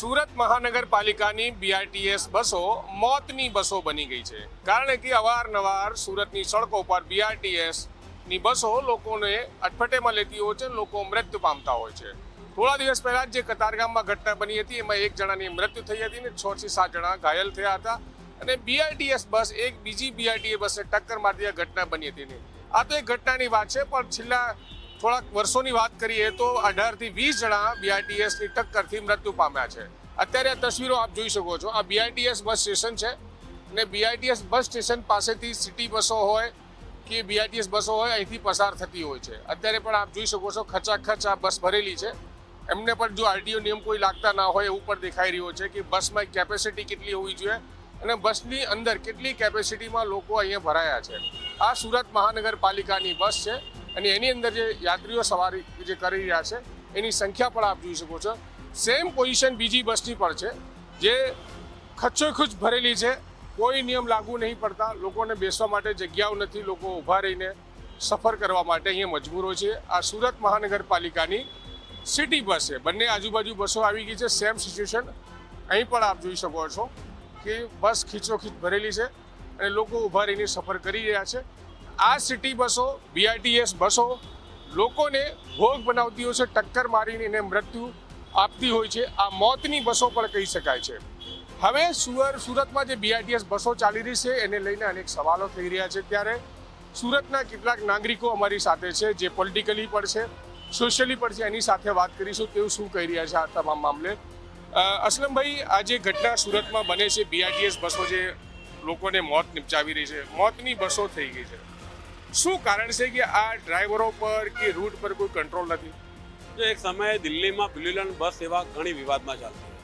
સુરત મહાનગરપાલિકાની બીઆરટીએસ બસો મોતની બસો બની ગઈ છે. કારણ કે અવારનવાર સુરતની સડકો પર બીઆરટીએસની બસો લોકોને અટફટેમાં લેતી હોય છે, લોકો મૃત્યુ પામતા હોય છે. થોડા દિવસ પહેલા જ કતારગામમાં ઘટના બની હતી, એમાં એક જણાની મૃત્યુ થઈ હતી ને છ થી સાત જણા ઘાયલ થયા હતા. અને બીઆરટીએસ બસ એક બીજી બીઆરટીએ બસને ટક્કર મારતી આ ઘટના બની હતી આ તો એક ઘટનાની વાત છે, પણ છેલ્લા થોડાક વર્ષોની વાત કરીએ તો અઢારથી વીસ જણા બીઆરટીએસની ટક્કરથી મૃત્યુ પામ્યા છે. અત્યારે આ તસવીરો આપ જોઈ શકો છો. આ બીઆરટીએસ બસ સ્ટેશન છે અને બીઆરટીએસ બસ સ્ટેશન પાસેથી સિટી બસો હોય કે બીઆરટીએસ બસો હોય અહીંથી પસાર થતી હોય છે. અત્યારે પણ આપ જોઈ શકો છો ખચાખચ આ બસ ભરેલી છે. એમને પણ જો આરટીઓ નિયમ કોઈ લાગતા ના હોય એવું પણ દેખાઈ રહ્યું છે કે બસમાં કેપેસિટી કેટલી હોવી જોઈએ અને બસની અંદર કેટલી કેપેસિટીમાં લોકો અહીંયા ભરાયા છે. આ સુરત મહાનગરપાલિકાની બસ છે. અને એની અંદર જે યાત્રીઓ સવારી જે કરી રહ્યા છે, એની સંખ્યા પણ આપ જોઈ શકો છો. સેમ પોઝિશન બીજી બસની પણ છે, જે ખચ્ચોખુચ ભરેલી છે. કોઈ નિયમ લાગુ નહીં પડતા. લોકોને બેસવા માટે જગ્યાઓ નથી, લોકો ઊભા રહીને સફર કરવા માટે અહીંયા મજબૂરો છે. આ સુરત મહાનગરપાલિકાની સિટી બસ છે. બંને આજુબાજુ બસો આવી ગઈ છે. સેમ સિચ્યુએશન અહીં પણ આપ જોઈ શકો છો કે બસ ખીચોખીચ ભરેલી છે અને લોકો ઊભા રહીને સફર કરી રહ્યા છે. આ સિટી બસો બીઆરટીએસ બસો, લોકોને ભોગ બનાવતી હોય છે, ટક્કર મારીને એને મૃત્યુ આપતી હોય છે. આ મોતની બસો પણ કહી શકાય છે. હવે સુર સુરતમાં જે બીઆરટીએસ બસો ચાલી રહી છે, એને લઈને અનેક સવાલો થઈ રહ્યા છે. ત્યારે સુરતના કેટલાક નાગરિકો અમારી સાથે છે, જે પોલિટિકલી પણ છે, સોશિયલી પણ છે, એની સાથે વાત કરીશું તેઓ શું કહી રહ્યા છે આ તમામ મામલે. અસલમભાઈ, આ જે ઘટના સુરતમાં બને છે બીઆરટીએસ બસો જે લોકોને મોત નિપજાવી રહી છે, મોતની બસો થઈ ગઈ છે. શું કારણ છે કે આ ડ્રાઈવરો પર કે રૂટ પર કોઈ કંટ્રોલ નથી? જો એક સમયે દિલ્હીમાં બ્લ્યુલેન્ડ બસ સેવા ઘણી વિવાદમાં ચાલતી હતી.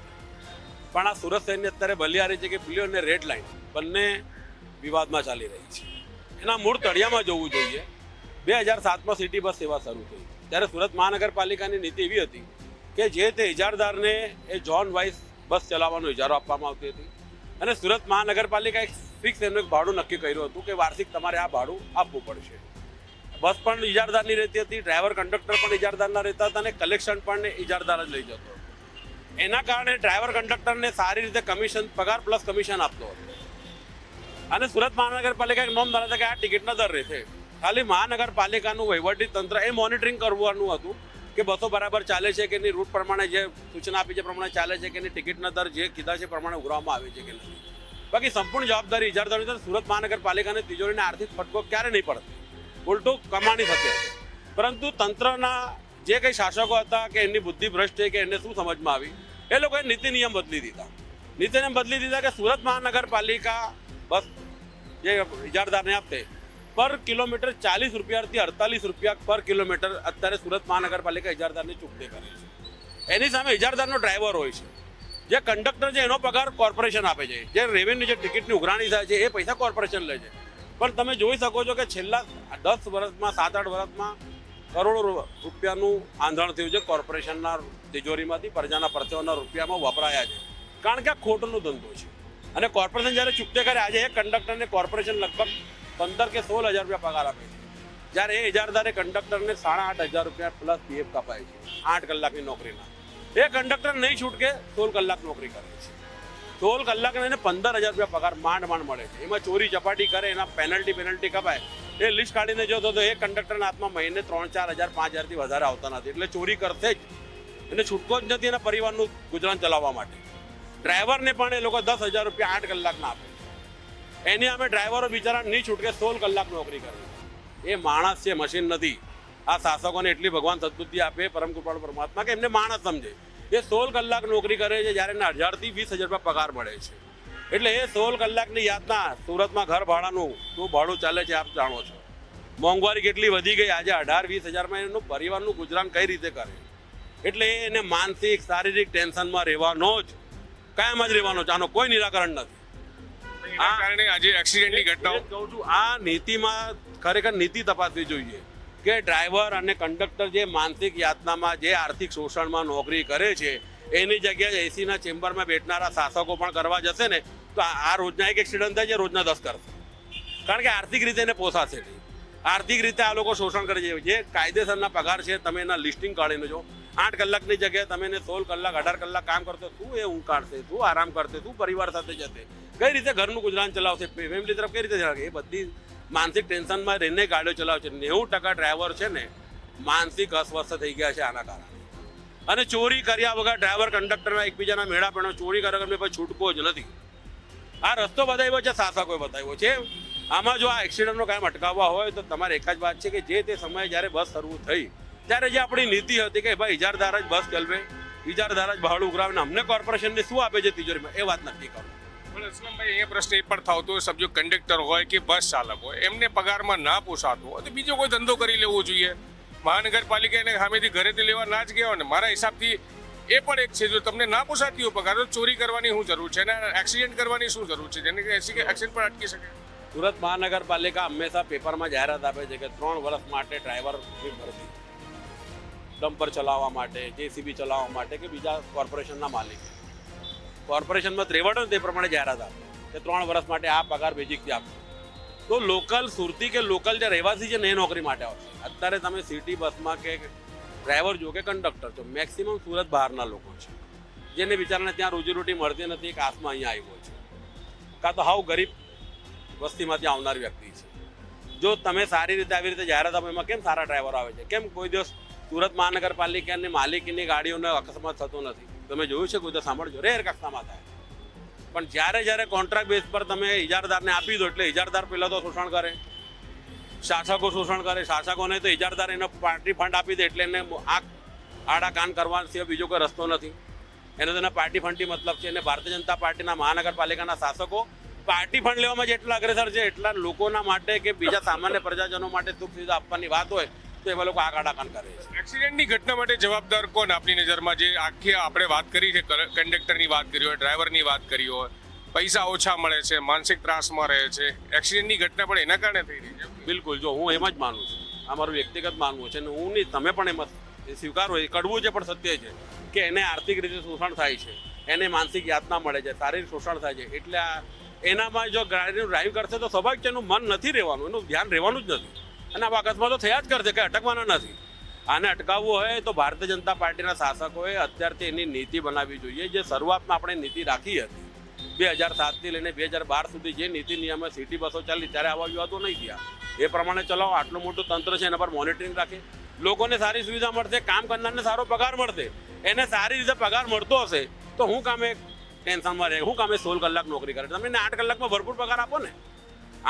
પણ આ સુરત શહેરની અત્યારે બલિયારી છે કે બ્લ્યુ અને રેડ લાઇન બંને વિવાદમાં ચાલી રહી છે. એના મૂળ તળિયામાં જોવું જોઈએ. બે હજાર સાતમાં સિટી બસ સેવા શરૂ થઈ. ત્યારે સુરત મહાનગરપાલિકાની નીતિ એવી હતી કે જે તે ઇજારદારને એ ઝોન વાઇઝ બસ ચલાવવાનો ઇજારો આપવામાં આવતી હતી. અને સુરત મહાનગરપાલિકા એક ફિક્સ એનું એક ભાડું નક્કી કર્યું હતું કે વાર્ષિક તમારે આ ભાડું આપવું પડશે. બસ પણ ઇજારદારની રહેતી હતી, ડ્રાઈવર, કંડક્ટર પણ ઇજારદારના રહેતા હતા અને કલેક્શન પણ ઇજારદાર જ લઈ જતો એના કારણે ડ્રાઈવર, કંડક્ટરને સારી રીતે કમિશન, પગાર પ્લસ કમિશન આપતો હતો. અને સુરત મહાનગરપાલિકા એક નોંધ ધરાવતા કે આ ટિકિટનો દર રહેશે ખાલી મહાનગરપાલિકાનું વહીવટી તંત્ર એ મોનિટરિંગ કરવાનું હતું. કે બસો બરાબર ચાલે છે કે એની રૂટ પ્રમાણે જે સૂચના આપી છે પ્રમાણે ચાલે છે કે એની ટિકિટના દર જે કીધા છે પ્રમાણે ઉઘરાવવામાં આવે છે કે નથી બાકી સંપૂર્ણ જવાબદારી ઇજારદારની તો સુરત મહાનગરપાલિકાને તિજોરીને આર્થિક ફટકો ક્યારે નહીં પડતો ઉલટું કમાણી થતી હતી પરંતુ તંત્રના જે કંઈ શાસકો હતા કે એમની બુદ્ધિ ભ્રષ્ટ છે કે એને શું સમજમાં આવી? એ લોકોએ નીતિ નિયમ બદલી દીધા. નીતિ નિયમ બદલી દીધા કે સુરત મહાનગરપાલિકા બસ જે ઇજારદારને આપતે પર કિલોમીટર ચાલીસ રૂપિયાથી અડતાલીસ રૂપિયા પર કિલોમીટર અત્યારે સુરત મહાનગરપાલિકા ઇજારદારની ચૂકતી કરે છે. એની સામે ઇજારદારનો ડ્રાઈવર હોય છે. જે કંડક્ટર છે, એનો પગાર કોર્પોરેશન આપે છે. જે રેવન્યુ જે ટિકિટની ઉઘરાણી થાય છે, એ પૈસા કોર્પોરેશન લે છે. પણ તમે જોઈ શકો છો કે છેલ્લા દસ વર્ષમાં સાત આઠ વર્ષમાં કરોડો રૂપિયાનું આંધણ થયું છે કોર્પોરેશનના તિજોરીમાંથી, પ્રજાના પરસેવાના રૂપિયામાં વપરાયા છે. કારણ કે આ ખોટનો ધંધો છે. અને કોર્પોરેશન જ્યારે ચૂકતે કરે, આજે એક કંડક્ટરને કોર્પોરેશન લગભગ પંદર કે સોળ હજાર રૂપિયા પગાર આપે છે. જ્યારે એ ઇજારદારે કંડક્ટરને સાડા આઠ હજાર રૂપિયા પ્લસ પીએફ કપાય છે. આઠ કલાકની નોકરીના. એ કંડક્ટર નહીં છૂટકે સોળ કલાક નોકરી કરે છે. સોળ કલાક એને પંદર હજાર રૂપિયા પગાર માંડ માંડ મળે છે. એમાં ચોરી ચપાટી કરે, એના પેનલ્ટી પેનલ્ટી કપાય. એ લિસ્ટ કાઢીને જોતો તો એ કંડક્ટરના હાથમાં મહિને ત્રણ, ચાર હજાર, પાંચ હજારથી વધારે આવતા નથી. એટલે ચોરી કરશે જ. એને છૂટકો જ નથી એના પરિવારનું ગુજરાન ચલાવવા માટે. ડ્રાઈવરને પણ એ લોકો દસ હજાર રૂપિયા આઠ કલાકના આપે. એની અમે ડ્રાઈવરો બિચારા નહીં છૂટકે સોળ કલાક નોકરી કરે. એ માણસ છે, મશીન નથી. આ શાસકોને એટલી ભગવાન સદબુદ્ધિ આપે, પરમ કૃપાળ પરમાત્મા કે એમને માણસ સમજે. એ સોળ કલાક નોકરી કરે છે જ્યારે એને હજારથી વીસ હજાર રૂપિયા પગાર મળે છે. એટલે એ સોળ કલાકની યાતના સુરતમાં ઘર ભાડાનું શું ભાડું ચાલે છે આપ જાણો છો. મોંઘવારી કેટલી વધી ગઈ આજે અઢાર વીસ હજારમાં એનું પરિવારનું ગુજરાન કઈ રીતે કરે? એટલે એને માનસિક, શારીરિક ટેન્શનમાં રહેવાનો જ, કાયમ જ રહેવાનો છે. આનો કોઈ નિરાકરણ નથી. એના કારણે આજે એક્સિડન્ટની ઘટનાઓ. કહું છું આ નીતિમાં ખરેખર નીતિ તપાસવી જોઈએ કે ડ્રાઈવર અને કંડક્ટર જે માનસિક યાતનામાં જે આર્થિક શોષણમાં નોકરી કરે છે એની જગ્યાએ એસીના ચેમ્બરમાં બેઠનારા શાસકો પણ કરવા જશે ને તો આ રોજના એક એક્સિડન્ટ થાય છે રોજના દસ કરશે. કારણ કે આર્થિક રીતે એને પોસાશે નહીં. આર્થિક રીતે આ લોકો શોષણ કરે છે. જે કાયદેસરના પગાર છે તમે એના લિસ્ટિંગ કાઢીને જો આઠ કલાકની જગ્યાએ તમે એને સોળ કલાક અઢાર કલાક કામ કરતો શું એ ઊંઘ કાઢશે શું આરામ કરશે શું પરિવાર સાથે જશે. કઈ રીતે ઘરનું ગુજરાન ચલાવશે? ફેમિલી તરફ કઈ રીતે ચલાવશે? એ બધી માનસિક ટેન્શનમાં રહીને ગાડીઓ ચલાવે છે નેવું ટકા ડ્રાઈવર છે ને, માનસિક અસ્વસ્થ થઈ ગયા છે આના કારણે. અને ચોરી કર્યા વગર ડ્રાઈવર કંડક્ટરના એકબીજાના મેળા પણ ચોરી કર્યા વગર છૂટકો જ નથી. આ રસ્તો બતાવ્યો છે શાસકોએ બતાવ્યો છે. આમાં જો આ એક્સિડન્ટનો કાયમ અટકાવવા હોય તો તમારે એક જ વાત છે કે જે તે સમયે જ્યારે બસ શરૂ થઈ, ત્યારે જે આપણી નીતિ હતી કે ભાઈ ઇજારદાર જ બસ ચલવે ઇજારદાર જ ભાડું ઉઘરાવે અમને કોર્પોરેશનને શું આપે છે તિજોરીમાં? એ વાત નક્કી કરો. અસલમભાઈ એ પ્રશ્ન એ પણ થતો હોય સમજો કંડક્ટર હોય કે બસ ચાલક હોય, એમને પગારમાં ના પોસાતું હોય, તો બીજો કોઈ ધંધો કરી લેવો જોઈએ. મહાનગરપાલિકા એને સામેથી ઘરેથી લેવા ના જ ગયા હોય ને, મારા હિસાબથી એ પણ એક છે, જો તમને ના પોસાતી હોય પગાર, તો ચોરી કરવાની શું જરૂર છે? અને એક્સિડન્ટ કરવાની શું જરૂર છે? જેને એક્સિડન્ટ પણ અટકી શકે. સુરત મહાનગરપાલિકા હંમેશા પેપરમાં જાહેરાત આપે છે કે ત્રણ વર્ષ માટે ડ્રાઈવર ડમ્પર ચલાવવા માટે જેસીબી ચલાવવા માટે કે બીજા કોર્પોરેશનના માલિક. કોર્પોરેશનમાં ત્રેવડ તે પ્રમાણે જાહેરાત આપે. કે ત્રણ વર્ષ માટે આ પગાર બેઝિકથી આપશે તો લોકલ સુરતી કે લોકલ જે રહેવાસી છે ને એ નોકરી માટે આવશે. અત્યારે તમે સિટી બસમાં કે ડ્રાઈવર જો કે કંડક્ટર છો, મેક્સિમમ સુરત બહારના લોકો છે. જેને બિચારાને ત્યાં રોજીરોટી મળતી નથી, એક આસમાં અહીંયા આવ્યો છે. કાં તો હાવ ગરીબ વસ્તીમાંથી આવનાર વ્યક્તિ છે. જો તમે સારી રીતે આવી રીતે જાહેરાત આપો, એમાં કેમ સારા ડ્રાઈવર આવે છે? કેમ કોઈ દિવસ સુરત મહાનગરપાલિકાની માલિકીની ગાડીઓનો અકસ્માત થતો નથી? તમે જોયું છે કોઈ તો સાંભળજો. રેર કક્ષામાં થાય. પણ જ્યારે જ્યારે કોન્ટ્રાક્ટ બેઝ પર તમે ઇજારદારને આપી દો, એટલે ઇજારદાર પહેલાં તો શોષણ કરે. શાસકો શોષણ કરે. શાસકોને તો ઇજારદાર એને પાર્ટી ફંડ આપી દે, એટલે એને આ આડા કાન કરવા સિવાય બીજો કોઈ રસ્તો નથી. એને તો એના પાર્ટી ફંડથી મતલબ છે. અને ભારતીય જનતા પાર્ટીના મહાનગરપાલિકાના શાસકો પાર્ટી ફંડ લેવામાં જેટલા અગ્રેસર છે. એટલા લોકોના માટે કે બીજા સામાન્ય પ્રજાજનો માટે સુખ સુવિધા આપવાની વાત હોય તો એવા લોકો આગળ આડા કરે છે. એક્સિડન્ટની ઘટના માટે જવાબદાર કોણ? આપની નજરમાં જે આખી આપણે વાત કરી છે કંડક્ટરની વાત કરી હોય ડ્રાઈવરની વાત કરી હોય પૈસા ઓછા મળે છે માનસિક ત્રાસમાં રહે છે. એક્સિડન્ટની ઘટના પણ એના કારણે થઈ રહી છે? બિલકુલ જો હું એમ જ માનું છું. આ મારું વ્યક્તિગત માનવું છે અને હું નહીં તમે પણ એમ જ સ્વીકારો એ કડવું છે પણ સત્ય છે કે એને આર્થિક રીતે શોષણ થાય છે. એને માનસિક યાતના મળે છે શારીરિક શોષણ થાય છે. એટલે આ એનામાં જો ગાડીનું ડ્રાઈવ કરશે તો સ્વાભાવિક છે એનું મન નથી રહેવાનું એનું ધ્યાન રહેવાનું જ નથી. અને આવા અકસ્માતો થયા જ કરશે કે અટકવાના નથી. આને અટકાવવું હોય તો ભારતીય જનતા પાર્ટીના શાસકોએ અત્યારથી એની નીતિ બનાવવી જોઈએ. જે શરૂઆતમાં આપણે નીતિ રાખી હતી, બે હજાર સાતથી લઈને બે હજાર બાર સુધી જે નીતિ નિયમે સિટી બસો ચાલી ત્યારે આવા વિવાદો નહીં થયા. એ પ્રમાણે ચલાવો, આટલું મોટું તંત્ર છે એના પર મોનિટરિંગ રાખે. લોકોને સારી સુવિધા મળશે, કામ કરનારને સારો પગાર મળશે. એને સારી રીતે પગાર મળતો હશે, તો હું કામે ટેન્શનમાં રહે, હું કામે સોળ કલાક નોકરી કરે. તમે આઠ કલાકમાં ભરપૂર પગાર આપો ને.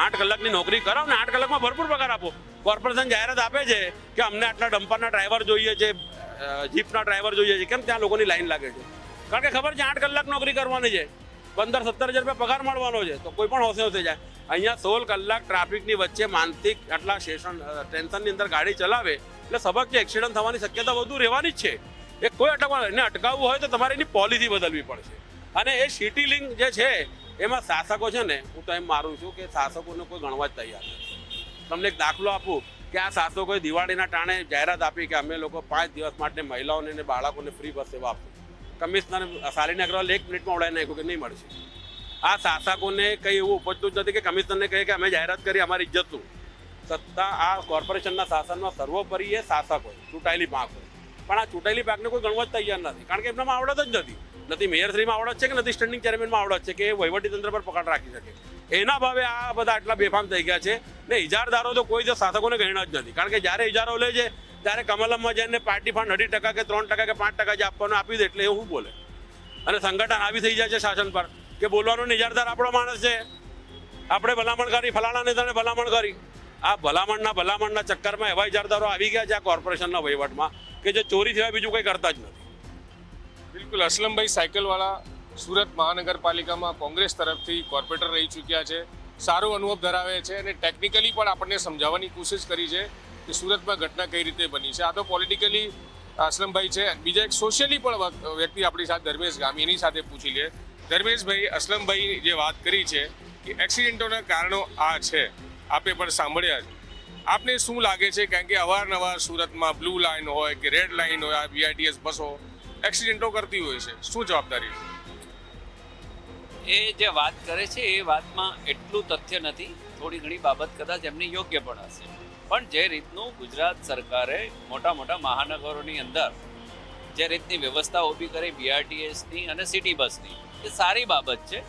આઠ કલાકની નોકરી કરાવો ને આઠ કલાકમાં ભરપૂર પગાર આપો. કોર્પોરેશન જાહેરાત આપે છે કે અમને આટલા ડમ્પરના ડ્રાઈવર જોઈએ છે જીપના ડ્રાઈવર જોઈએ છે. કેમ ત્યાં લોકોની લાઈન લાગે છે? કારણ કે ખબર છે આઠ કલાક નોકરી કરવાની છે. પંદર સત્તર હજાર રૂપિયા પગાર મળવાનો છે. તો કોઈ પણ હોશે હોશે જાય. અહીંયા સોળ કલાક ટ્રાફિકની વચ્ચે માનસિક આટલા સેશન ટેન્શનની અંદર ગાડી ચલાવે એટલે સબક છે એક્સિડન્ટ થવાની શક્યતા વધુ રહેવાની જ છે. એ કોઈ અટકવા એને અટકાવવું હોય તો તમારે એની પોલિસી બદલવી પડશે. અને એ સિટી લિંક જે છે એમાં શાસકો છે ને, હું તો એમ મારું છું કે શાસકોને કોઈ ગણવા જ તૈયાર નથી. તમને એક દાખલો આપું કે આ શાસકોએ દિવાળીના ટાણે જાહેરાત આપી કે અમે લોકો પાંચ દિવસ માટે મહિલાઓને અને બાળકોને ફ્રી બસ સેવા આપશું. કમિશનર શાલિની અગ્રવાલ એક મિનિટમાં ઉડાવી નાખ્યું કે નહીં મળશે. આ શાસકોને કંઈ એવું ઉપજતું જ નથી કે કમિશનરને કહે કે અમે જાહેરાત કરી, અમારી ઇજ્જત શું? સત્તા આ કોર્પોરેશનના શાસનમાં સર્વોપરી એ શાસક હોય, ચૂંટાયેલી પાંખ હોય. પણ આ ચૂંટાયેલી પાંખને કોઈ ગણવા જ તૈયાર નથી, કારણ કે એમનામાં આવડત જ નથી. નથી મેયરશ્રીમાં આવડત છે કે નથી સ્ટેન્ડિંગ ચેરમેનમાં આવડત છે કે વહીવટીતંત્ર વહીવટી તંત્ર પર પકડ રાખી શકે? એના ભાવે આ બધા આટલા બેફામ થઈ ગયા છે ને ઇજારદારો તો કોઈ જ શાસકોને ગણ્યા જ નથી. કારણ કે જ્યારે ઇજારો લે છે, ત્યારે કમલમમાં જઈને પાર્ટી ફંડ અઢી ટકા કે ત્રણ ટકા કે પાંચ ટકા જે આપવાનું આપી દે એટલે એ શું બોલે? અને સંગઠન આવી થઈ જાય છે શાસન પર કે બોલવાનો ઇજારદાર આપણો માણસ છે. આપણે ભલામણ કરી, ફલાણા નેતાને ભલામણ કરી. આ ભલામણના ભલામણના ચક્કરમાં એવા ઇજારદારો આવી ગયા છે આ કોર્પોરેશનના વહીવટમાં કે જે ચોરી સિવાય બીજું કંઈ કરતા જ નથી. બિલકુલ, અસલમભાઈ સાયકલવાળા સુરત મહાનગરપાલિકામાં કોંગ્રેસ તરફથી કોર્પોરેટર રહી ચૂક્યા છે, સારો અનુભવ ધરાવે છે અને ટેકનિકલી પણ આપણને સમજાવવાની કોશિશ કરી છે કે સુરતમાં ઘટના કઈ રીતે બની છે. આ તો પોલિટિકલી અસલમભાઈ છે. બીજા એક સોશિયલી પણ વ્યક્તિ આપણી સાથે ધર્મેશ ગામી એની સાથે પૂછી લે. ધર્મેશભાઈ, અસલમભાઈ જે વાત કરી છે કે એક્સિડન્ટોના કારણો આ છે, આપે પણ સાંભળ્યા છે આપને શું લાગે છે? કારણ કે અવારનવાર સુરતમાં બ્લુ લાઇન હોય કે રેડ લાઇન હોય, આ બીઆરટીએસ બસો એક્સિડન્ટો કરતી હોય છે. શું જવાબદારી એ જે વાત કરે છે, એ વાતમાં એટલું તથ્ય નથી. થોડી ઘણી બાબત કદાચ એમની યોગ્ય પણ હશે. પણ જે રીતનું ગુજરાત સરકારે મોટા મોટા મહાનગરોની અંદર જે રીતની વ્યવસ્થા ઊભી કરી બીઆરટીએસની અને સિટી બસની એ સારી બાબત છે.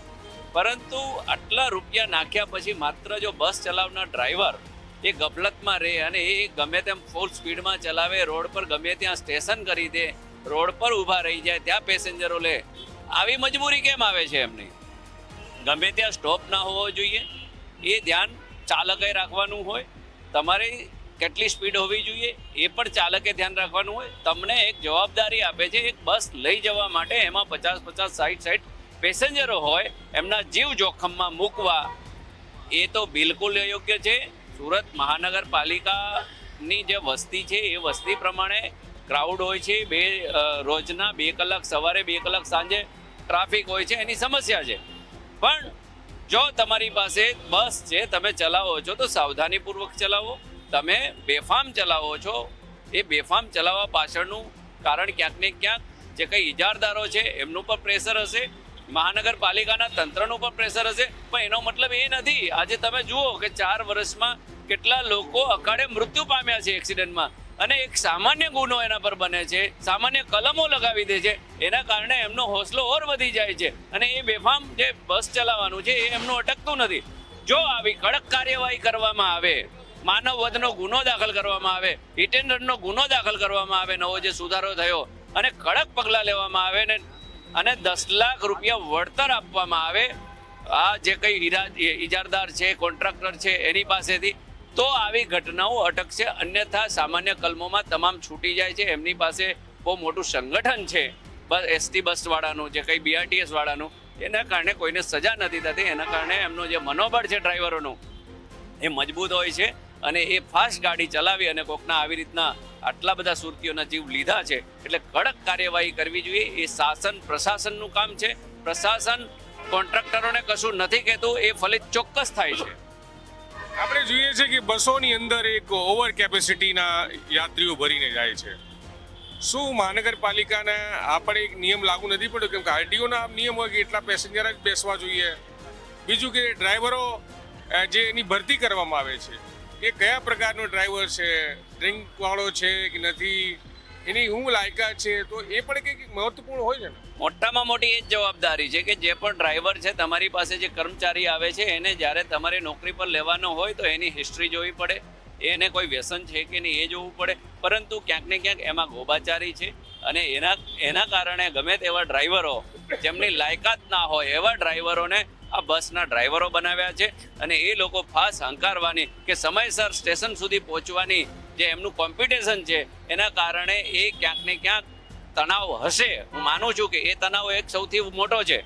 પરંતુ આટલા રૂપિયા નાખ્યા પછી માત્ર જો બસ ચલાવનાર ડ્રાઈવર એ ગફલતમાં રહે અને એ ગમે તેમ ફૂલ સ્પીડમાં ચલાવે, રોડ પર ગમે ત્યાં સ્ટેશન કરી દે રોડ પર ઊભા રહી જાય, ત્યાં પેસેન્જરો લે. આવી મજબૂરી કેમ આવે છે એમની? ગમે ત્યાં સ્ટોપ ના હોવો જોઈએ. એ ધ્યાન ચાલકે રાખવાનું હોય. તમારે કેટલી સ્પીડ હોવી જોઈએ, એ પણ ચાલકે ધ્યાન રાખવાનું હોય. તમને એક જવાબદારી આપે છે, એક બસ લઈ જવા માટે એમાં પચાસ પચાસ સાઠ સાઠ પેસેન્જરો હોય, એમના જીવ જોખમમાં મૂકવા. એ તો બિલકુલ અયોગ્ય છે. સુરત મહાનગરપાલિકાની જે વસ્તી છે, એ વસ્તી પ્રમાણે ક્રાઉડ હોય છે, બે રોજના બે કલાક સવારે બે કલાક સાંજે ટ્રાફિક હોય છે, એની સમસ્યા છે. પણ જો તમારી પાસે બસ છે, તમે ચલાવો છો, તો સાવધાનીપૂર્વક ચલાવો. તમે બેફામ ચલાવો છો. એ બેફામ ચલાવવા પાછળનું કારણ ક્યાંક ને ક્યાંક જે કંઈ ઇજારદારો છે, એમનું પણ પ્રેશર હશે. મહાનગરપાલિકાના તંત્રનું પણ પ્રેશર હશે. પણ એનો મતલબ એ નથી. આજે તમે જુઓ કે ચાર વર્ષમાં કેટલા લોકો અકાળે મૃત્યુ પામ્યા છે એક્સિડન્ટમાં અને એક સામાન્ય ગુનો એના પર બને છે, સામાન્ય કલમો લગાવી દે છે, એના કારણે એમનો હોસલો ઓર વધી જાય છે. અને એ બેફામ જે બસ ચલાવવાનું છે, એ એમનું અટકતું નથી. જો આવી કડક કાર્યવાહી કરવામાં આવે, માનવ વધનો ગુનો દાખલ કરવામાં આવે હિટેન્ડરનો ગુનો દાખલ કરવામાં આવે, નવો જે સુધારો થયો, અને કડક પગલાં લેવામાં આવે ને, અને દસ લાખ રૂપિયા વળતર આપવામાં આવે, આ જે કંઈ ઇજારદાર છે, કોન્ટ્રાક્ટર છે, એની પાસેથી તો આવી ઘટનાઓ અટકશે, અન્યથા સામાન્ય કલમોમાં તમામ છૂટી જાય છે. એમની પાસે બહુ મોટું સંગઠન છે. બસ એસટી બસવાળાનું જે કંઈ બીઆરટીએસ વાળાનું, એના કારણે કોઈને સજા નથી થતી. એના કારણે એમનું જે મનોબળ છે ડ્રાઈવરોનું, એ મજબૂત હોય છે અને એ ફાસ્ટ ગાડી ચલાવી અને કોકના આવી રીતના આટલા બધા સુરતીઓના જીવ લીધા છે. એટલે કડક કાર્યવાહી કરવી જોઈએ. એ શાસન, પ્રશાસનનું કામ છે. પ્રશાસન કોન્ટ્રાક્ટરોને કશું નથી કહેતું. એ ફલિત ચોક્કસ થાય છે. આપણે જોઈએ છે કે બસોની અંદર એક ઓવર કેપેસિટીના યાત્રીઓ ભરીને જાય છે. શું મહાનગરપાલિકાને આપણે એક નિયમ લાગુ નથી પડ્યો? કેમ કે આરટીઓના નિયમ હોય કે એટલા પેસેન્જર જ બેસવા જોઈએ. બીજું કે ડ્રાઈવરો જે એની ભરતી કરવામાં આવે છે, એ કયા પ્રકારનો ડ્રાઈવર છે? ડ્રિંકવાળો છે કે નથી? એની શું લાયકાત છે? તો એ પણ કંઈક મહત્વપૂર્ણ હોય છે ને? મોટામાં મોટી એ જ જવાબદારી છે કે જે પણ ડ્રાઈવર છે, તમારી પાસે જે કર્મચારી આવે છે, એને જ્યારે તમારે નોકરી પર લેવાનો હોય તો એની હિસ્ટ્રી જોવી પડે, એને કોઈ વ્યસન છે કે નહીં એ જોવું પડે. પરંતુ ક્યાંક ને ક્યાંક એમાં ગોબાચારી છે અને એના એના કારણે ગમે તેવા ડ્રાઈવરો જેમની લાયકાત ના હોય એવા ડ્રાઈવરોને આ બસના ડ્રાઈવરો બનાવ્યા છે અને એ લોકો ફાસ હંકારવાની કે સમયસર સ્ટેશન સુધી પહોંચવાની જે એમનું કોમ્પિટિશન છે, એના કારણે એ ક્યાંક ને ક્યાંક તણાવ હશે. હું માનું છું કે એ તણાવ એક સૌથી મોટો છે.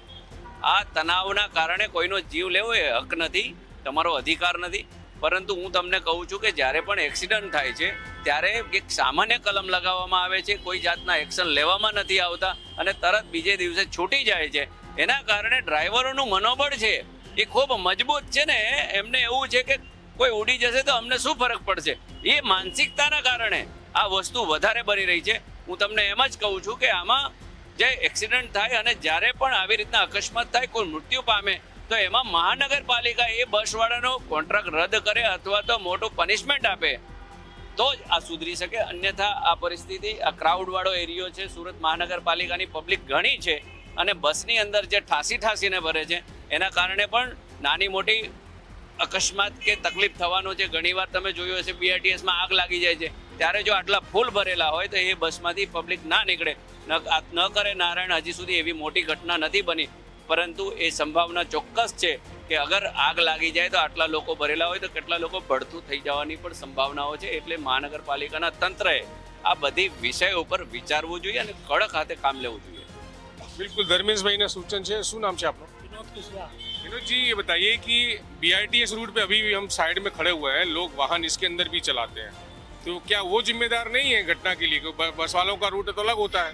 આ તણાવના કારણે કોઈનો જીવ લેવો એ હક નથી, તમારો અધિકાર નથી. પરંતુ હું તમને કહું છું કે જ્યારે પણ એક્સિડન્ટ થાય છે, ત્યારે એક સામાન્ય કલમ લગાવવામાં આવે છે, કોઈ જાતના એક્શન લેવામાં નથી આવતા અને તરત બીજે દિવસે છૂટી જાય છે. એના કારણે ડ્રાઈવરોનું મનોબળ છે એ ખૂબ મજબૂત છે ને, એમને એવું છે કે કોઈ ઉડી જશે તો અમને શું ફરક પડશે? એ માનસિકતાના કારણે આ વસ્તુ વધારે બની રહી છે. હું તમને એમ જ કહું છું કે આમાં જે એક્સિડન્ટ થાય અને જ્યારે પણ આવી રીતના અકસ્માત થાય, કોઈ મૃત્યુ પામે, તો એમાં મહાનગરપાલિકા એ બસવાળાનો કોન્ટ્રાક્ટ રદ કરે અથવા તો મોટું પનિશમેન્ટ આપે. તો જ આ સુધરી શકે. અન્યથા આ પરિસ્થિતિ, આ ક્રાઉડવાળો એરિયો છે, સુરત મહાનગરપાલિકાની પબ્લિક ઘણી છે અને બસની અંદર જે ઠાસી ઠાસીને ભરે છે, એના કારણે પણ નાની મોટી અકસ્માત કે તકલીફ થવાનો છે. ઘણીવાર તમે જોયું હશે બીઆરટીએસમાં આગ લાગી જાય છે. ત્યારે જો આટલા ફૂલ ભરેલા હોય તો એ બસમાંથી પબ્લિક ના નીકળે ન આ ન કરે નારાયણ હજી સુધી એવી મોટી ઘટના નથી બની પરંતુ એ સંભાવના ચોક્કસ છે કે અગર આગ લાગી જાય તો આટલા લોકો ભરેલા હોય તો કેટલા લોકો ભડથું થઈ જવાની પણ સંભાવનાઓ છે એટલે મહાનગરપાલિકાના તંત્રએ આ બધી વિષય ઉપર વિચારવું જોઈએ અને કડક હાથે કામ લેવું જોઈએ बिल्कुल धर्मेश भाई ने सूचन છે શું નામ છે આપનું विनोद जी ये बताइए कि बीआरटीएस रूट पे अभी भी हम साइड में खड़े हुए हैं लोग वाहन इसके अंदर भी चलाते हैं तो क्या वो जिम्मेदार नहीं है घटना के लिए क्योंकि ब- बस वालों का रूट तो अलग होता है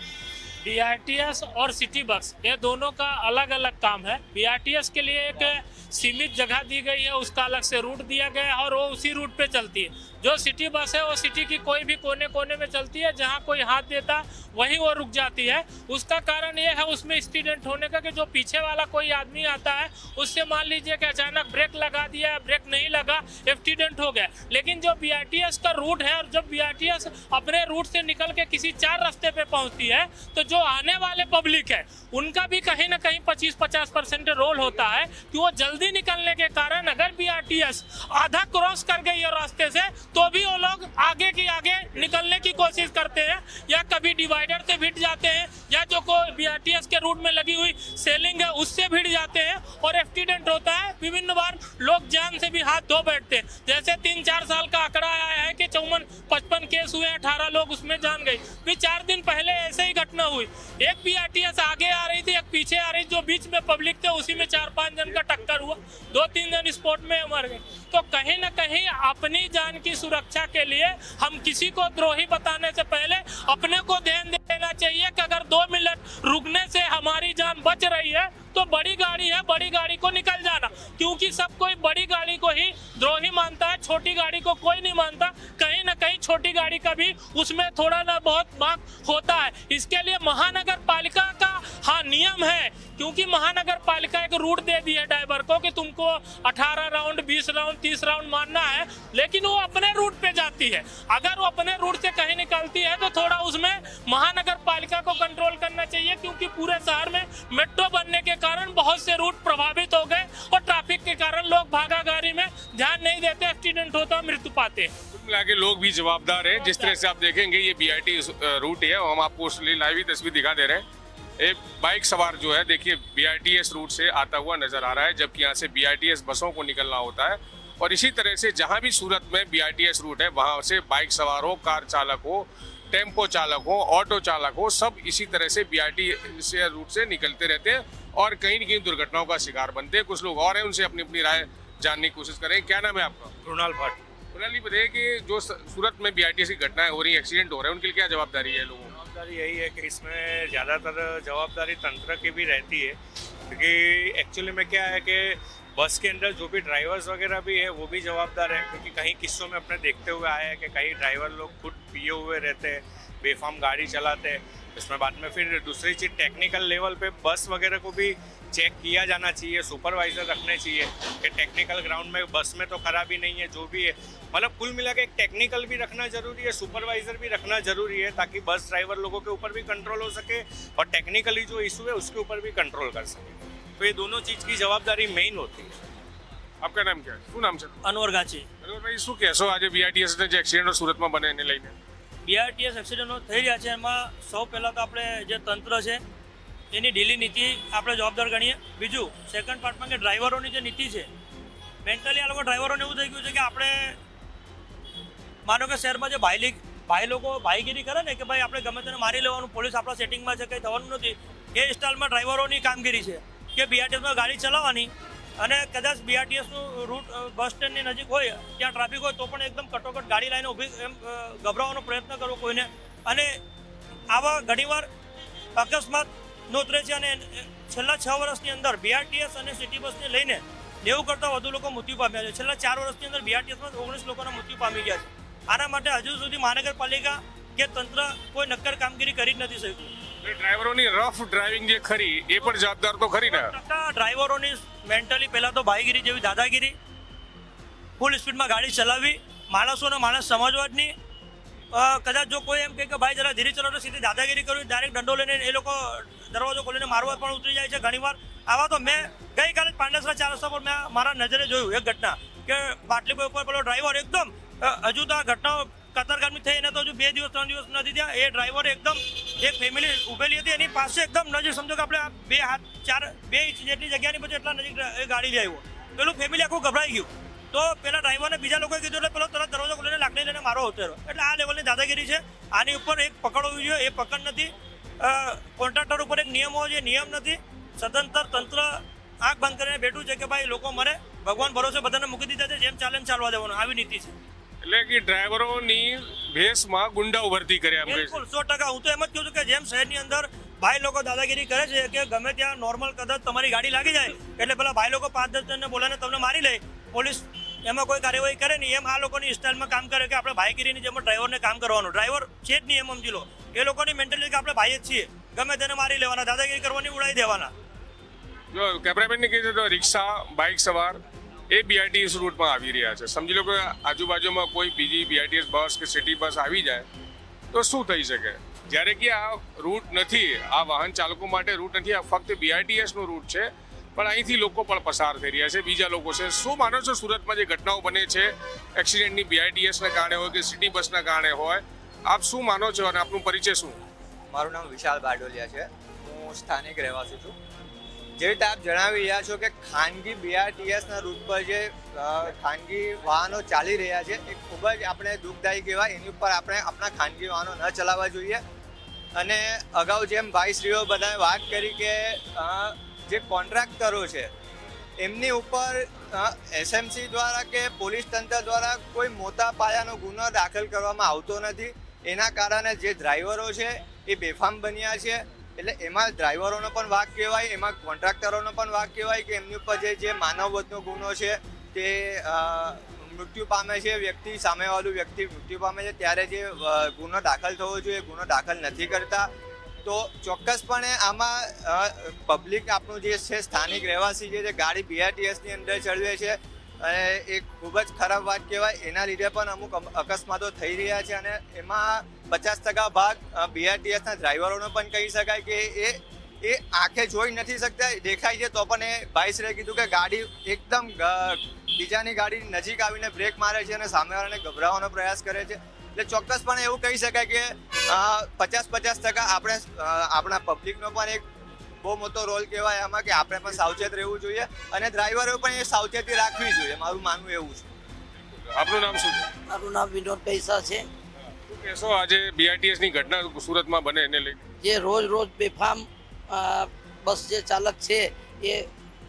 बीआरटीएस और सिटी बस ये दोनों का अलग अलग काम है। बीआरटीएस के लिए एक सीमित जगह दी गई है, उसका अलग से रूट दिया गया है और वो उसी रूट पे चलती है। जो सिटी बस है, वो सिटी की कोई भी कोने कोने में चलती है, जहाँ कोई हाथ देता, वहीं वो रुक जाती है। उसका कारण ये है, उसमें स्टूडेंट होने का कि जो पीछे वाला कोई आदमी आता है, उससे मान लीजिए कि अचानक ब्रेक लगा दिया ब्रेक नहीं लगा एक्सीडेंट हो गया। लेकिन जो BRTS का रूट है और जब BRTS अपने रूट से निकल के किसी चार रास्ते पे पहुँचती है तो जो आने वाले पब्लिक है उनका भी कहीं ना कहीं 25-50 परसेंट रोल होता है कि वो जल्दी निकलने के कारण अगर बीआरटीएस आधा क्रॉस कर गई है रास्ते से तो भी वो लोग आगे की आगे निकलने की कोशिश करते हैं, या कभी डिवाइडर से भिड़ जाते हैं, या जो कोई बीआरटीएस के रूट में लगी हुई सेलिंग है, उससे भिड़ जाते हैं, और एक्सीडेंट होता है, विभिन्न बार लोग जान से भी हाथ धो बैठते हैं। जैसे तीन चार साल का आंकड़ा आया है कि चौवन पचपन केस हुए, अठारह लोग उसमें जान गए। फिर चार दिन पहले ऐसे ही घटना हुई। एक बीआरटीएस आगे आ रही थी, एक पीछे आ रही जो बीच में पब्लिक थे, उसी में चार पाँच जन का टक्कर हुआ। दो तीन जन स्पॉट में मर गए। तो कहीं ना कहीं अपनी जान की सुरक्षा के लिए हम किसी को द्रोही बताने से पहले अपने को ध्यान देना चाहिए कि अगर दो मिनट रुकने से हमारी जान बच रही है तो बड़ी गाड़ी है, बड़ी गाड़ी को निकल जाना। क्योंकि सब कोई बड़ी गाड़ी को ही द्रोही मानता है, छोटी गाड़ी को कोई नहीं मानता। कहीं छोटी गाड़ी का भी उसमें थोड़ा ना बहुत मांग होता है। इसके लिए महानगर पालिका का हाँ नियम है, क्योंकि महानगर पालिका एक रूट दे दी है ड्राइवर को कि तुमको 18 राउंड 20 राउंड 30 राउंड मारना है, लेकिन वो अपने रूट पे जाती है। अगर वो अपने रूट से कहीं निकलती है तो थोड़ा उसमें महानगर पालिका को कंट्रोल करना चाहिए, क्योंकि पूरे शहर में मेट्रो बनने के कारण बहुत से रूट प्रभावित हो गए और ट्रैफ़िक के कारण लोग भागा में ध्यान नहीं देते एक्सीडेंट होता मृत्यु पाते हैं। लोग भी जवाबदार है। जिस तरह से आप देखेंगे, ये बीआरटी रूट है और हम आपको उसकी लाइव ही तस्वीर दिखा दे रहे हैं। एक बाइक सवार जो है, देखिए बीआरटीएस रूट से आता हुआ नज़र आ रहा है, जबकि यहाँ से बीआरटीएस बसों को निकलना होता है। और इसी तरह से जहाँ भी सूरत में बीआरटीएस रूट है, वहाँ से बाइक सवार हो, कार चालक हो, टेंपो चालक हो ऑटो चालक हो, सब इसी तरह से बी से रूट से निकलते रहते हैं और कहीं ना कहीं दुर्घटनाओं का शिकार बनते हैं। कुछ लोग और हैं, उनसे अपनी अपनी राय जानने की कोशिश करें। क्या नाम है आपका? कृणाल भट्ट कुणाली बताइए कि जो सूरत में बी की घटनाएँ हो रही है एक्सीडेंट हो रहे हैं, उनके लिए क्या जवाबदारी है लोगों जवाबदारी यही है कि इसमें ज़्यादातर जवाबदारी तंत्र की भी रहती है, क्योंकि एक्चुअली में क्या है कि बस के अंदर जो भी ड्राइवर्स वगैरह भी है, वो भी जवाबदार है, क्योंकि कहीं किस्सों में अपने देखते हुए आया है कि कहीं ड्राइवर लोग खुद पिए हुए रहते हैं, बेफाम गाड़ी चलाते हैं। इसमें बाद में फिर दूसरी चीज़ टेक्निकल लेवल पे बस वगैरह को भी चेक किया जाना चाहिए सुपरवाइजर रखने चाहिए कि टेक्निकल ग्राउंड में बस में तो खराबी नहीं है जो भी है मतलब कुल मिला के एक टेक्निकल भी रखना जरूरी है सुपरवाइजर भी रखना जरूरी है ताकि बस ड्राइवर लोगों के ऊपर भी कंट्रोल हो सके और टेक्निकली जो इशू है उसके ऊपर भी कंट्रोल कर सके तो ये दोनों चीज़ की जवाबदारी मेन होती है આપકા નામ ક્યાં શું નામ છે અનવર ગાંચી અનવર ભાઈ શું કહેશો આજે બીઆરટીએસ ને જે એક્સિડન્ટો સુરતમાં બને એને લઈને બીઆરટીએસ એક્સિડન્ટો થઈ રહ્યા છે એમાં સૌ પહેલાં તો આપણે જે તંત્ર છે એની ઢીલી નીતિ આપણે જવાબદાર ગણીએ. બીજું સેકન્ડ પાર્ટમાં કે ડ્રાઈવરોની જે નીતિ છે મેન્ટલી આ લોકો ડ્રાઈવરોને એવું થઈ ગયું છે કે આપણે, માનો કે શહેરમાં જે ભાઈ ભાઈ લોકો ભાઈગીરી કરે ને કે ભાઈ આપણે ગમે તેને મારી લેવાનું, પોલીસ આપણા સેટિંગમાં છે, કંઈ થવાનું નથી. એ સ્ટાઇલમાં ડ્રાઈવરોની કામગીરી છે કે બીઆરટીએસમાં ગાડી ચલાવવાની અને કદાચ બીઆરટીએસનું રૂટ બસ સ્ટેન્ડની નજીક હોય, ત્યાં ટ્રાફિક હોય તો પણ એકદમ કટોકટ ગાડી લાઈને ઊભી એમ ગભરાવાનો પ્રયત્ન કરવો કોઈને. અને આવા ઘણીવાર અકસ્માત નોતરે છે અને છેલ્લા છ વર્ષની અંદર બીઆરટીએસ અને સિટી બસને લઈને નેવું કરતાં વધુ લોકો મૃત્યુ પામ્યા છે. છેલ્લા ચાર વર્ષની અંદર બીઆરટીએસમાં ઓગણીસ લોકોના મૃત્યુ પામી ગયા છે. આના માટે હજુ સુધી મહાનગરપાલિકા કે તંત્ર કોઈ નક્કર કામગીરી કરી જ નથી શક્યું. ડ્રાઈવરોની રફ ડ્રાઇવિંગ જે ખરી એ પણ જવાબદાર તો ખરી ને? ડ્રાઈવરોની મેન્ટલી પહેલાં તો ભાઈગીરી જેવી દાદાગીરી ફૂલ સ્પીડમાં ગાડી ચલાવવી માણસોને માણસ સમજવા જ નહીં કદાચ જો કોઈ એમ કે ભાઈ જરા ધીરે ચલો તો સીધી દાદાગીરી કરવી ડાયરેક્ટ દંડો લઈને એ લોકો દરવાજો ખોલીને મારવા પણ ઉતરી જાય છે. ઘણીવાર આવા તો મેં ગઈકાલે પાંડેસરા ચાર રસ્તા પર મેં મારા નજરે જોયું એક ઘટના કે પાટલીપુર ઉપર પેલો ડ્રાઈવર એકદમ હજુ તો આ ઘટનાઓ કતારગામી થઈ એને તો હજુ બે દિવસ, ત્રણ દિવસ નથી થયા. એ ડ્રાઈવર એકદમ એક ફેમિલી ઉભેલી હતી, એની પાસે એકદમ નજીક, સમજો કે આપણે બે હાથ, ચાર, બે ઇંચ જેટલી જગ્યાની પછી એટલા નજીક એ ગાડી લઈ આવ્યો. પેલું ફેમિલી આખું ગભરાઈ ગયું. તો પેલા ડ્રાઈવરને બીજા લોકોએ કીધું એટલે પેલો તરત દરવાજો ખોલીને લાકડી લઈને મારો ઉતર્યો. એટલે આ લેવલની દાદાગીરી છે. આની ઉપર એક પકડ હોવી જોઈએ એ પકડ નથી. કોન્ટ્રાક્ટર ઉપર એક નિયમ હોવો જોઈએ નિયમ નથી. સદંતર તંત્ર આંખ બંધ કરીને બેઠું છે કે ભાઈ લોકો મરે. ભગવાન ભરોસે બધાને મૂકી દીધા છે જેમ ચાલે એમ ચાલવા દેવાનું. આવી નીતિ છે. એટલે કે ડ્રાઈવરોની ભેસમાં ગુંડા ભરતી કર્યા એમ બિલકુલ સો ટકા. હું તો એમ જ કહું છું કે જેમ શહેરની અંદર ભાઈ લોકો દાદાગીરી કરે છે કે ગમે ત્યાં નોર્મલ કદાચ તમારી ગાડી લાગી જાય એટલે પેલા ભાઈ લોકો પાંચ દસ જણને બોલાવીને તમને મારી લે. પોલીસ એમાં કોઈ કાર્યવાહી કરે નહીં. એમ આ લોકોની સ્ટાઇલમાં કામ કરે કે આપણે ભાઈગીરીની જેમ ડ્રાઈવરને કામ કરવાનું. ડ્રાઈવર છે જ નહીં એમ સમજી લો. એ લોકોની મેન્ટાલિટી કે આપણે ભાઈ જ છીએ. ગમે તેને મારી લેવાના, દાદાગીરી કરવાની ઉડાવી દેવાના. જો કેમેરામેનને કીધું તો રિક્ષા, બાઇક સવાર એ બીઆરટીએસ રૂટમાં આવી રહ્યા છે. સમજી લો કે આજુબાજુમાં કોઈ બીજી બીઆરટીએસ બસ કે સિટી બસ આવી જાય, તો શું થઈ શકે? જ્યારે કે આ રૂટ નથી, આ વાહન ચાલકો માટે રૂટ નથી, આ ફક્ત બીઆરટીએસનો રૂટ છે. પણ અહીંથી લોકો પણ પસાર થઈ રહ્યા છે. બીજા લોકો છે. શું માનો છો સુરતમાં જે ઘટનાઓ બને છે? એક્સિડન્ટની બીઆરટીએસના કારણે હોય કે સિટી બસના કારણે હોય? આપ શું માનો છો અને આપનું પરિચય શું? મારું નામ વિશાલ બારડોલિયા છે. હું સ્થાનિક રહેવાસી છું. જે રીતે આપ જણાવી રહ્યા છો કે ખાનગી બીઆરટીએસના રૂટ પર જે ખાનગી વાહનો ચાલી રહ્યા છે, એ ખૂબ જ આપણે દુઃખદાયી કહેવાય. એની ઉપર આપણે આપણા ખાનગી વાહનો ન ચલાવવા જોઈએ. અને અગાઉ જેમ ભાઈશ્રીઓ બધાએ વાત કરી કે જે કોન્ટ્રાક્ટરો છે, એમની ઉપર એસએમસી દ્વારા કે પોલીસ તંત્ર દ્વારા કોઈ મોટા પાયાનો ગુનો દાખલ કરવામાં આવતો નથી. એના કારણે જે ડ્રાઈવરો છે, એ બેફામ બન્યા છે. એટલે એમાં ડ્રાઈવરોનો પણ વાક કહેવાય, એમાં કોન્ટ્રાક્ટરોનો પણ વાક કહેવાય કે એમની ઉપર જે જે માનવવધનો ગુનો છે તે મૃત્યુ પામે છે વ્યક્તિ, સામેવાળું વ્યક્તિ મૃત્યુ પામે છે, ત્યારે જે ગુનો દાખલ થવો જોઈએ, ગુનો દાખલ નથી કરતા. તો ચોક્કસપણે આમાં પબ્લિક આપણું જે છે, સ્થાનિક રહેવાસી જે છે, ગાડી બીઆરટીએસની અંદર ચડવે છે, અને એ ખૂબ જ ખરાબ વાત કહેવાય. એના લીધે પણ અમુક અકસ્માતો થઈ રહ્યા છે અને એમાં પચાસ ટકા ભાગ બીઆરટીએસના ડ્રાઈવરોનો પણ કહી શકાય કે એ એ આંખે જોઈ નથી શકતા. દેખાય છે તો પણ એ ભાઈશ્રીએ કીધું કે ગાડી એકદમ બીજાની ગાડી નજીક આવીને બ્રેક મારે છે અને સામેવાળાને ગભરાવવાનો પ્રયાસ કરે છે. એટલે ચોક્કસપણે એવું કહી શકાય કે પચાસ પચાસ ટકા આપણે આપણા પબ્લિકનો પણ એક બહુ મોટો રોલ કહેવાય આમાં કે આપણે પણ સાવચેત રહેવું જોઈએ અને ડ્રાઈવરો પણ એ સાવચેતી રાખવી જોઈએ મારું માનવું એવું છે. આપનું નામ શું છે? મારું નામ વિનોદ પૈસા છે. શું કહેશો? આજે બીઆરટીએસની ઘટના સુરતમાં બને એને લઈને જે રોજ રોજ બેફામ બસ જે ચાલક છે એ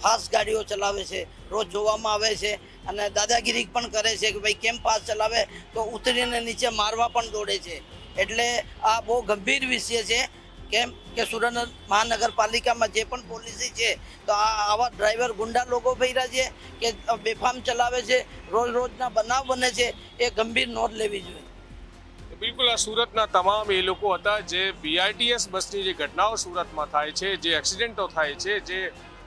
ફાસ્ટ ગાડીઓ ચલાવે છે, રોજ જોવામાં આવે છે અને દાદાગીરી પણ કરે છે કે ભાઈ કેમ ફાસ્ટ ચલાવે? તો ઉતરીને નીચે મારવા પણ દોડે છે. એટલે આ બહુ ગંભીર વિષય છે કેમ કે સુરત મહાનગરપાલિકામાં જે પણ પોલિસી છે, તો આ આવા ડ્રાઈવર ગુંડા લોકો ફેર્યા છે કે બેફામ ચલાવે છે, રોજ રોજના બનાવ બને છે, એ ગંભીર નોંધ લેવી જોઈએ. બિલકુલ, આ સુરતના તમામ એ લોકો હતા જે બીઆરટીએસ બસની જે ઘટનાઓ સુરતમાં થાય છે, જે એક્સિડન્ટો થાય છે, જે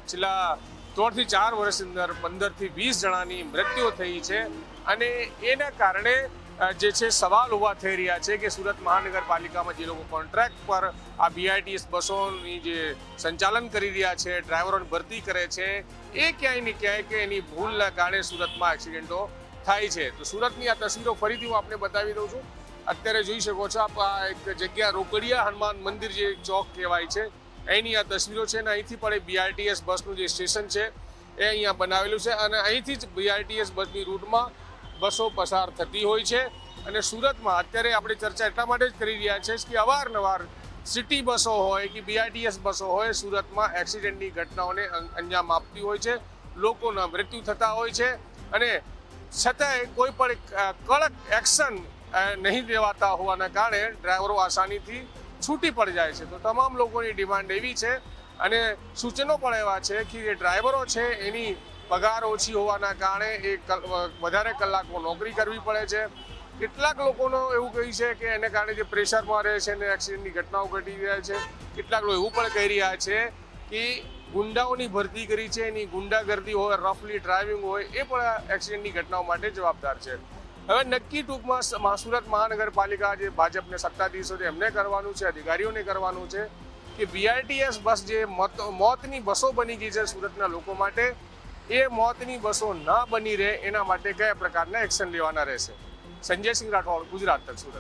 છેલ્લા ત્રણથી ચાર વર્ષની અંદર પંદરથી વીસ જણાની મૃત્યુ થઈ છે. અને એના કારણે જે છે, સવાલ ઊભા થઈ રહ્યા છે કે સુરત મહાનગરપાલિકામાં જે લોકો કોન્ટ્રાક્ટ પર આ બીઆઈટીએસ બસોની જે સંચાલન કરી રહ્યા છે, ડ્રાઈવરોની ભરતી કરે છે, એ ક્યાંય ને ક્યાંય કે એની ભૂલના કારણે સુરતમાં એક્સિડન્ટો થાય છે. તો સુરતની આ તસવીરો ફરીથી હું આપને બતાવી દઉં છું. અત્યારે જોઈ શકો છો આપ આ એક જગ્યા રોકડિયા હનુમાન મંદિર જે ચોક કહેવાય છે. અહીંની આ તસવીરો છે અને અહીંથી પણ એ બીઆરટીએસ બસનું જે સ્ટેશન છે, એ અહીંયા બનાવેલું છે અને અહીંથી જ બીઆરટીએસ બસની રૂટમાં બસો પસાર થતી હોય છે અને સુરતમાં અત્યારે આપણે ચર્ચા એટલા માટે જ કરી રહ્યા છે કે અવારનવાર સિટી બસો હોય કે બીઆરટીએસ બસો હોય, સુરતમાં એક્સિડન્ટની ઘટનાઓને અંજામ આપતી હોય છે, લોકોના મૃત્યુ થતા હોય છે અને છતાંય કોઈ પણ કડક એક્શન નહીં લેવાતા હોવાના કારણે ડ્રાઈવરો આસાનીથી છૂટી પડી જાય છે. તો તમામ લોકોની ડિમાન્ડ એવી છે અને સૂચનો પણ એવા છે કે જે ડ્રાઈવરો છે, એની પગાર ઓછી હોવાના કારણે એ વધારે કલાકો નોકરી કરવી પડે છે. કેટલાક લોકોનો એવું કહે છે કે એને કારણે જે પ્રેશરમાં રહે છે અને એક્સિડન્ટની ઘટનાઓ ઘટી રહ્યા છે. કેટલાક લોકો એવું પણ કહી રહ્યા છે કે ગુંડાઓની ભરતી કરી છે, એની ગુંડાગર્દી હોય, રફલી ડ્રાઇવિંગ હોય, એ પણ એક્સિડન્ટની ઘટનાઓ માટે જવાબદાર છે. હવે નક્કી ટૂંકમાં સુરત મહાનગરપાલિકા જે ભાજપને સત્તાધીશો છે એમને કરવાનું છે, અધિકારીઓને કરવાનું છે, કે બીઆરટીએસ બસ જે મોત મોતની બસો બની ગઈ છે સુરતના લોકો માટે, એ મોતની બસો ના બની રહે એના માટે કયા પ્રકારના એક્શન લેવાના રહેશે? સંજયસિંહ રાઠોડ, ગુજરાત તક સુરત.